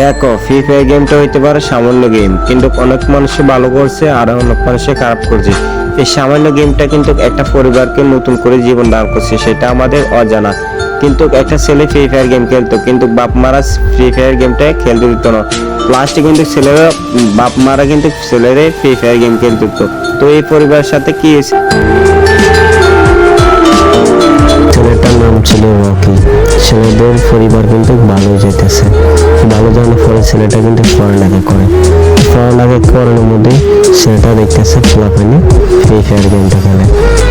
দেখো free fire গেমটা হইতে পারে সামান্য গেম কিন্তু অনেক মানুষে ভালো করছে আর অনেক মানুষে খারাপ করছে। এই সামান্য গেমটা কিন্তু একটা পরিবারকে নতুন করে জীবন দান করছে, সেটা আমাদের অজানা। কিন্তু একটা ছেলে ফ্রি ফায়ার গেম খেলতো, কিন্তু বাপ মারা ফ্রি ফায়ার গেমটা খেলতে দিত না। লাস্টে কিন্তু ছেলেরা, বাপ মারা কিন্তু ছেলেরে ফ্রি ফায়ার গেম খেলতে দিত। তো এই পরিবারের সাথে কি ছেলেটার নাম ছিল রকি। ছেলেদের পরিবার কিন্তু ভালো যেতেছে ভালো যাওয়ার পরে ছেলেটা কিন্তু পড়ালেখা করে। পড়ালেখা করার মধ্যে ছেলেটা দেখতেছে ফোলাপানি ফ্রি ফায়ার গেমটা খেলে।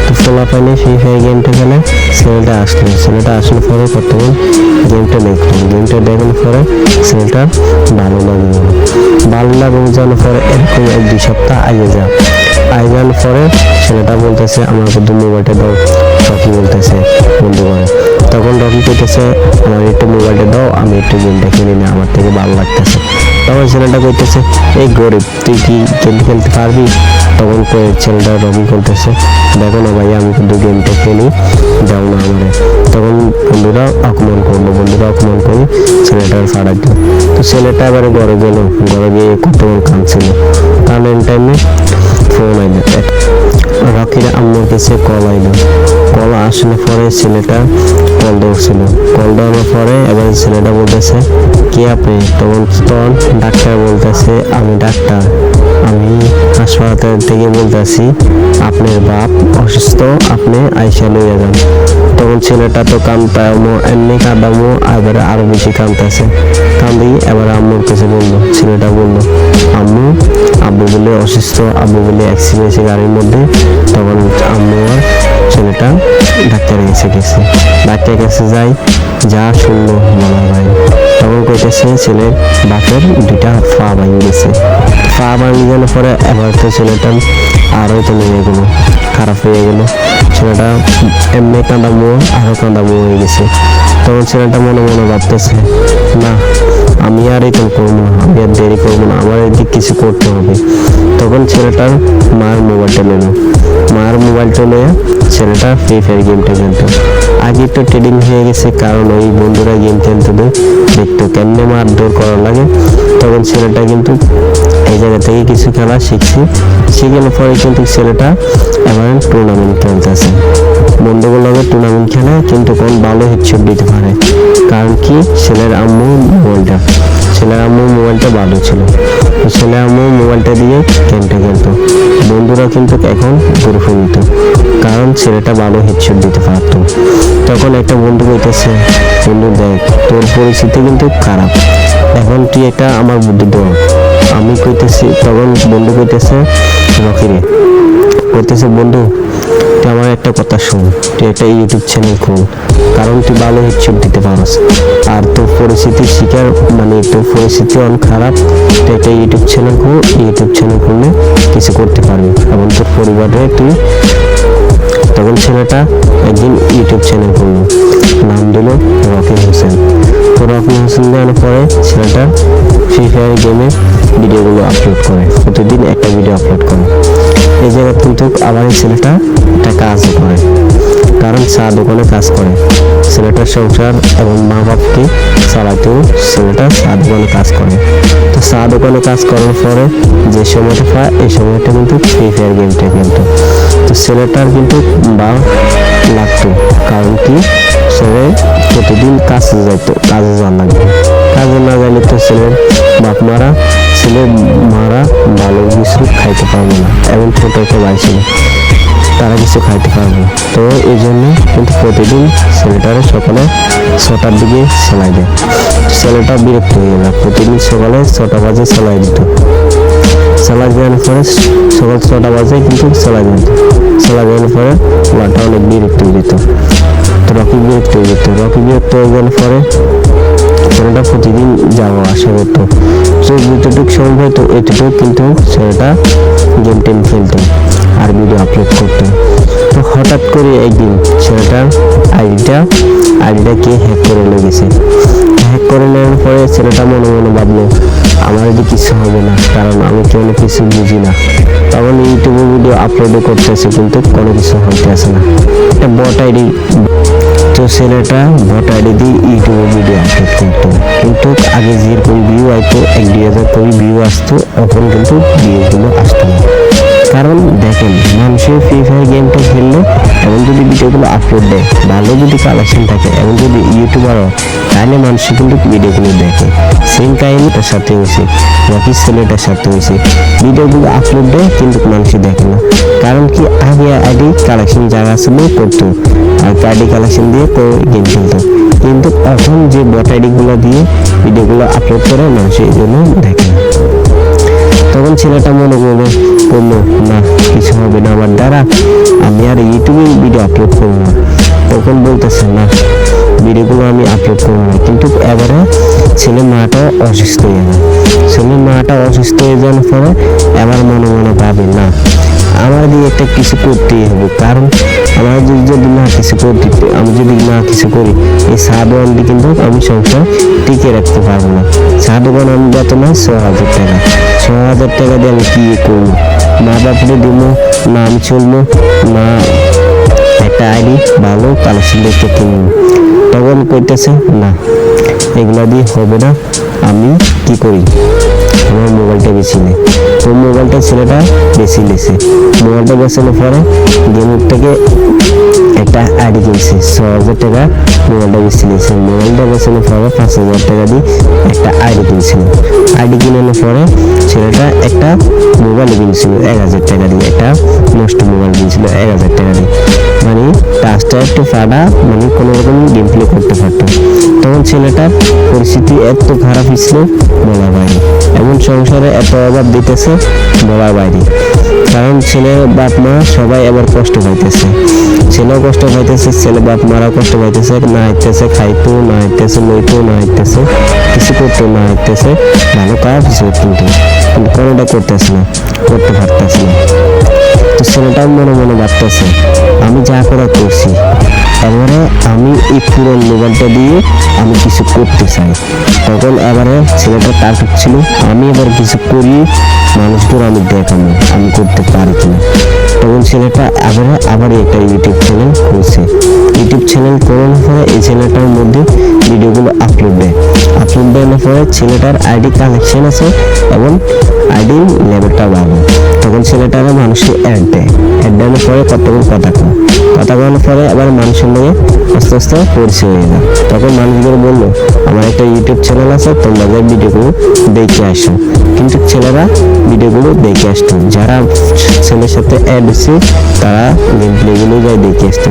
তো ফোলাপানি ফ্রি ফায়ার গেমটা খেলে ছেলেটা আসলো। ছেলেটা আসার পরে কতক্ষণ গেমটা দেখল। গেমটা দেখানোর পরে ছেলেটা ভালো লাগে গেল ভালো লাগে যাওয়ার পরে এরকম এক দুই সপ্তাহ আগে যা যাওয়ার পরে ছেলেটা বলতেছে, আমার শুধু মোবাইলটা দাও। রকি বলতেছে, বন্ধু করে তখন রকি কইতেছে, আমার একটু মোবাইলটা দাও, আমি একটু গেমটা খেলি না, আমার থেকে ভালো লাগতেছে। তখন ছেলেটা কইতেছে, এই গরিব, তুই কি গেম খেলতে পারবি? তখন ছেলেটা রকি করতেছে দেখো না ভাই, আমি কিন্তু গেমটা খেলি যাও না আমারে। তখন বন্ধুরা আক্রমণ করল, বন্ধুরা আক্রমণ করে ছেলেটার ফাড়া দিল। তো ছেলেটা এবারে ঘরে গেল, ঘরে গিয়ে কতক্ষণ কাঁদছিল। কানের টাইমে ফোন আইলো রকির আম্মুর কাছে কল আইলো কল আসলে পরে ছেলেটা কল ধরছিল কল দেওয়ার পরে এবার ছেলেটা বলতেছে, কে আপনি? তখন তখন ডাক্তার বলতেছে, আমি ডাক্তার। আমি হাসপাতাল থেকে বলতেছি, আপনার বাপ অসুস্থ, আপনি আইসা লইয়া যান। তখন ছেলেটা তো কান্তামো এমনি কাঁদামো এবারে আরও বেশি কাঁদতেছে কান্দি এবার আম্মুর কাছে বলল, ছেলেটা বলল, আম্মু, আব্বু বলে অসুস্থ, আব্বু বলে অ্যাক্সিডেন্ট গাড়ির মধ্যে। তখন আম্মু আর ছেলেটা ডাক্তারের কাছে গেছে। ডাক্তারের কাছে যাই, যা শুনলো, বলা ভাই কইতেছে ছেলের বাপের দুইটা পা ভাঙি গেছে পা ভাঙি গেলে পরে এবার তো ছেলেটা আরও তো নেমে গেল, খারাপ হয়ে গেল। ছেলেটা এমনি কাঁদা কাঁদামো আরও কাঁদামো হয়ে গেছে। তখন ছেলেটা মনে মনে ভাবতেছে, না, আমি আর এটা করব না, আমি আর দেরি করব না, আমার এদিক কিছু করতে হবে। তখন ছেলেটার মার মোবাইলটা নিল। মার মোবাইলটা নিয়ে ছেলেটা ফ্রি ফায়ার গেমটা খেলতো। আগে তো ট্রেডিং হয়ে গেছে, কারণ ওই বন্ধুরা গেম খেলতে দেখতো কেমনে মারধর করা লাগে। তখন ছেলেটা কিন্তু এই জায়গা থেকে কিছু খেলা শিখছে। শিখানোর পরে কিন্তু ছেলেটা এবার টুর্নামেন্ট খেলতেছে। বন্ধুগুলোকে টুর্নামেন্ট খেলে, কিন্তু কোন ভালো হেডশট দিতে পারে। কারণ কি? ছেলের আম্মু মোবাইলটা ছেলের আম্মু মোবাইলটা ভালো ছিল। ছেলে আম্মু মোবাইলটা দিয়ে গেমটা খেলতো। বন্ধুরা কিন্তু এখন দূরে ফেলতো কারণ ছেলেটা ভালো হেডশট দিতে পারতো। তখন একটা বন্ধু কইতেছে বন্ধু দেখ, তোর পরিস্থিতি কিন্তু খারাপ। এখন তুই একটা আমার বুদ্ধি দেওয়া আমি কইতেছি, তখন বন্ধু কইতেছে রকিরে কইতেছে বন্ধু তুই আমার একটা কথা শোন, তুই একটা ইউটিউব চ্যানেল খোল, কারণ তুই ভালো হেডশট দিতে পারস। আর তোর পরিস্থিতি শিকার মানে তোর পরিস্থিতি অনেক খারাপ, তুই একটা ইউটিউব চ্যানেল খোল ইউটিউব চ্যানেল খুললে কিছু করতে পারবি। এবং তোর পরিবারে তুই তখন ছেলেটা একদিন ইউটিউব চ্যানেল করল নাম দিল রকি হোসেন। রকি হোসেন দেওয়ার পরে ছেলেটা ফ্রি ফায়ার গেমে ভিডিওগুলো আপলোড করে। প্রতিদিন একটা ভিডিও আপলোড করে। এই জায়গায় কিন্তু আবার এই ছেলেটা একটা কাজও করে। কারণ চা দোকানে কাজ করে। ছেলেটার সংসার এবং মা বাপকে চালাতেও ছেলেটা চা দোকানে কাজ করে। তো চা দোকানে কাজ করার পরে যে সময়টা পায়, এই সময়টা কিন্তু ফ্রি ফায়ার গেমটা খেলতো তো ছেলেটার কিন্তু বা লাগতো। কারণ কি? ছেলে প্রতিদিন কাজে যাইতো, কাজে যাওয়ার লাগবে কাজে না গেলে তো ছেলের বাপ মারা ছেলে মারা ভালো কিছু খাইতে পারবে না। এবং ছোট একটা ভাই ছিল, তারা কিছু খাইতে পারবে না। তো এই জন্য কিন্তু প্রতিদিন ছেলেটারে সকালে ছটার দিকে সেলাই দেয়। ছেলেটা বিরক্ত হয়ে গেল। প্রতিদিন সকালে ছটা বাজে সেলাই দিত। সেলাই দেওয়ার পরে সকাল ছটা বাজে কিন্তু সেলাই দিত। সেলাই দেওয়ার পরে ওয়াটা অনেক বিরক্ত হয়ে যেত। বিরক্ত হয়ে যেত রকি বিরক্ত হয়ে যাওয়ার পরে, ছেলেটা প্রতিদিন যাওয়া আসা করতো। তো যতটুকু সম্ভব হতো এতটুকু কিন্তু ছেলেটা গেম টেম খেলতো আর ভিডিও আপলোড করতো। তো হঠাৎ করে একদিন ছেলেটার আইডিটা আইডিটা কে হ্যাক করে লেগেছে হ্যাক করে নেওয়ার পরে ছেলেটা মনে মনে ভাবলো, আমার যদি কিছু হবে না, কারণ আমি তো অনেক কিছু বুঝি না। তখন ইউটিউবে ভিডিও আপলোডও করতেছে, কিন্তু কোনো কিছু হইতেছে না। একটা বট আইডি তো ছেলেটা ভোট আইডি দিয়ে ইউটিউবে ভিডিও আপলোড করতো। কিন্তু আগে যেরকম ভিউ আইতো, এক দুই হাজার করে ভিউ আসতো, এখন কিন্তু ভিউগুলো আসতো না। কারণ দেখেন মানুষের ফ্রি ফায়ার গেমটা খেললে এমন যদি ভিডিওগুলো আপলোড দেয় ভালো যদি কালেকশন থাকে, এমন যদি ইউটিউবার হয় তাহলে মানুষ কিন্তু ভিডিওগুলো দেখে। সেম কাহিনীটার সাথে হয়েছে, বাকি ছেলেটার সাথে হয়েছে। ভিডিওগুলো আপলোড দেয়, কিন্তু মানুষ দেখে না। কারণ কি, আগে আইডি কালেকশন যারা ছিল, করতো। আর আইডি কালেকশন দিয়ে তো গেম খেলতো। কিন্তু এখন যে বট আইডিগুলো দিয়ে ভিডিওগুলো আপলোড করে, মানুষ এই জন্য দেখে না। তখন ছেলেটা মনে করবে বলল, না, কিছু হবে না আমার দ্বারা। আমি আর ইউটিউবে ভিডিও আপলোড করব না। তখন বলতেছে, না ভিডিওগুলো আমি আপলোড করব না। কিন্তু এবারে ছেলে মাটা অসুস্থ হয়ে যায় ছেলে মাটা অসুস্থ হয়ে যাওয়ার পরে এবার মনে মনে ভাবে, না, আমার দিয়ে একটা কিছু করতেই হবে। কারণ আমার যদি না কিছু করি, আমি যদি না কিছু করি, এই সাধারণ কিন্তু আমি সংসার টিকে রাখতে পারব না। সাধারণ আমি বেতন হয় ছ হাজার টাকা। ছ হাজার টাকা দিয়ে আমি কি করব? মা বাপরে দিব না আমি চলবো না একটা আইডি ভালো কালেকশন দেখতে কিনবো। তখন কইতেছে, না, এগুলা দিয়ে হবে না, আমি কি করি? আমার মোবাইলটা বেশি নেই। তো মোবাইলটা ছেলেটা বেশি নিছে। মোবাইলটা বেছানোর পরে গেমের থেকে একটা আইডি কিনছে ছ হাজার টাকা মোবাইলটা নিয়েছে মোবাইলটা বেচানোর পরে পাঁচ হাজার টাকা দিয়ে একটা আইডি কিনছিল। আইডি কিনানোর পরে ছেলেটা একটা মোবাইল কিনছিল এক হাজার টাকা দিয়ে। একটা নষ্ট মোবাইল কিনছিল এক হাজার টাকা দিয়ে। মানে টাচটা একটু ফাটা মানে কোনো রকম গেম প্লে করতে পারতো। তখন ছেলেটার পরিস্থিতি এত খারাপ ছিল বলার বাইরে। এমন সংসারে এত অভাব দিতেছে, বলার বাইরে। কারণ ছেলে বাপ মা সবাই এবার কষ্ট পাইতেছে। ছেলেও কষ্ট পাইতেছে, ছেলে বাপ মারাও কষ্ট পাইতেছে, না হাইতেছে খাইতো, না হাইতেছে লইতো, না হাইতেছে কিছু করতো, না হাইতেছে ভালো কাজ কিছু কিন্তু। কিন্তু কোনোটা করতেছে না, করতে পারতেছে না। তো ছেলেটাও মনে মনে ভাবতেছে, আমি যা করা করছি। এবারে আমি এই পুরো মোবাইলটা দিয়ে আমি কিছু করতে চাই। তখন এবারে ছেলেটা পারফেক্ট ছিল। আমি এবার কিছু করি, মানুষদের আমি দেখাবো আমি করতে পারি কিনা। তখন ছেলেটা আবার আবার একটা ইউটিউব চ্যানেল খুলছে। ইউটিউব চ্যানেল করানোর পরে এই ছেলেটার মধ্যে ভিডিওগুলো আপলোড দেয়। আপলোড দেওয়ার পরে ছেলেটার আইডি কালেকশন আছে এবং আইডি লেভেলটা ভালো তখন ছেলেটারা মানুষকে অ্যাড দেয়। অ্যাড দেওয়ার পরে কতক্ষণ কথা কয়। কথা বলার পরে আবার মানুষের লগে আস্তে আস্তে পরিচয় হয়ে যায়। তখন মানুষগুলো বলল, আমার একটা ইউটিউব চ্যানেল আছে, তোমরা যাই ভিডিওগুলো দেখে আসো। কিন্তু ছেলেরা ভিডিওগুলো দেখে আসতো যারা ছেলের সাথে অ্যাড হচ্ছে তারা গেম প্লেগুলো যাই দেখে আসতো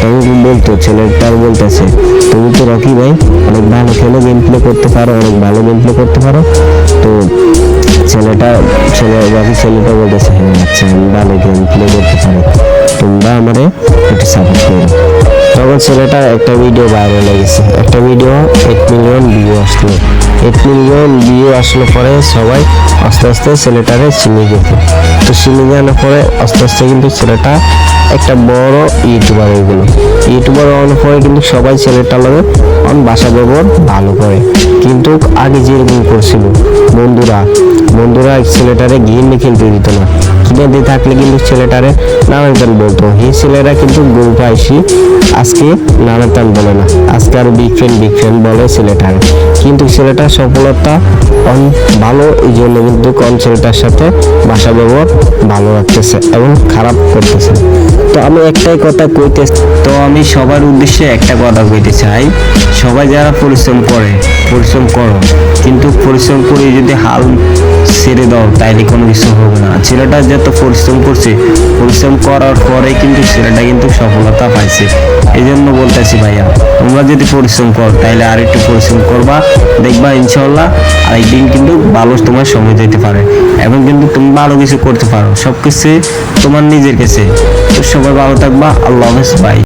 তখন বলতো ছেলেটার বলতেছে, তুমি তো রকি ভাই, অনেক ভালো খেলে গেম প্লে করতে পারো, অনেক ভালো গেম প্লে করতে পারো। তো ছেলেটা, ছেলে, রকি ছেলেটা বলতেছে হ্যাঁ আচ্ছা আমি ভালো গেম প্লে করতে পারি। তোমরা আমারে একটু সাপোর্ট করো। তখন ছেলেটা একটা ভিডিও ভাইরাল হয়ে গেছে। একটা ভিডিও এইট মিলিয়ন ভিউ আসলো। এইট মিলিয়ন ভিউ আসলো পরে সবাই আস্তে আস্তে ছেলেটারে চিনে যেত তো চিনে যাওয়ার পরে আস্তে আস্তে কিন্তু ছেলেটা একটা বড় ইউটিউবার হয়ে গেল। ইউটিউবার হওয়ার পরে কিন্তু সবাই ছেলেটার লগে অন ভাষা ব্যবহার ভালো করে। কিন্তু আগে যেরকম করছিল, বন্ধুরা বন্ধুরা ছেলেটারে গিয়ে খেলতে দিত না। কিনে দিয়ে থাকলে কিন্তু ছেলেটারে নানান টান বলতো। এই ছেলেরা কিন্তু গরু পাইছি, আজকে নানান টান বলে না। আজকে আর বিগ ফ্রেন্ড বিগ ফ্রেন্ড বলে ছেলেটারে। কিন্তু ছেলেটার সফলতা অন ভালো এই জন্য কিন্তু কম ছেলেটার সাথে ভাষা ব্যবহার ভালো রাখতেছে এবং খারাপ করতেছে। তো আমি একটাই কথা কইতে, তো আমি সবার উদ্দেশ্যে একটা কথা কইতে চাই। সবাই যারা পরিশ্রম করে, পরিশ্রম করো। কিন্তু পরিশ্রম করে যদি হাল ছেড়ে দাও, তাইলে কোনো কিছু হবে না। ছেলেটা যত পরিশ্রম করছে, পরিশ্রম করার পরে কিন্তু ছেলেটা কিন্তু সফলতা পাইছে। এই জন্য বলতেছি ভাইয়া, তোমরা যদি পরিশ্রম করো তাহলে আর একটু পরিশ্রম করবা, দেখবা ইনশাল্লাহ আর একদিন কিন্তু ভালো তোমার সময় যেতে পারে। এবং কিন্তু তুমি ভালো কিছু করতে পারো। সব কিছু তোমার নিজের কাছে। তো সবাই ভালো থাকবা। আল্লাহ হাফেজ বাই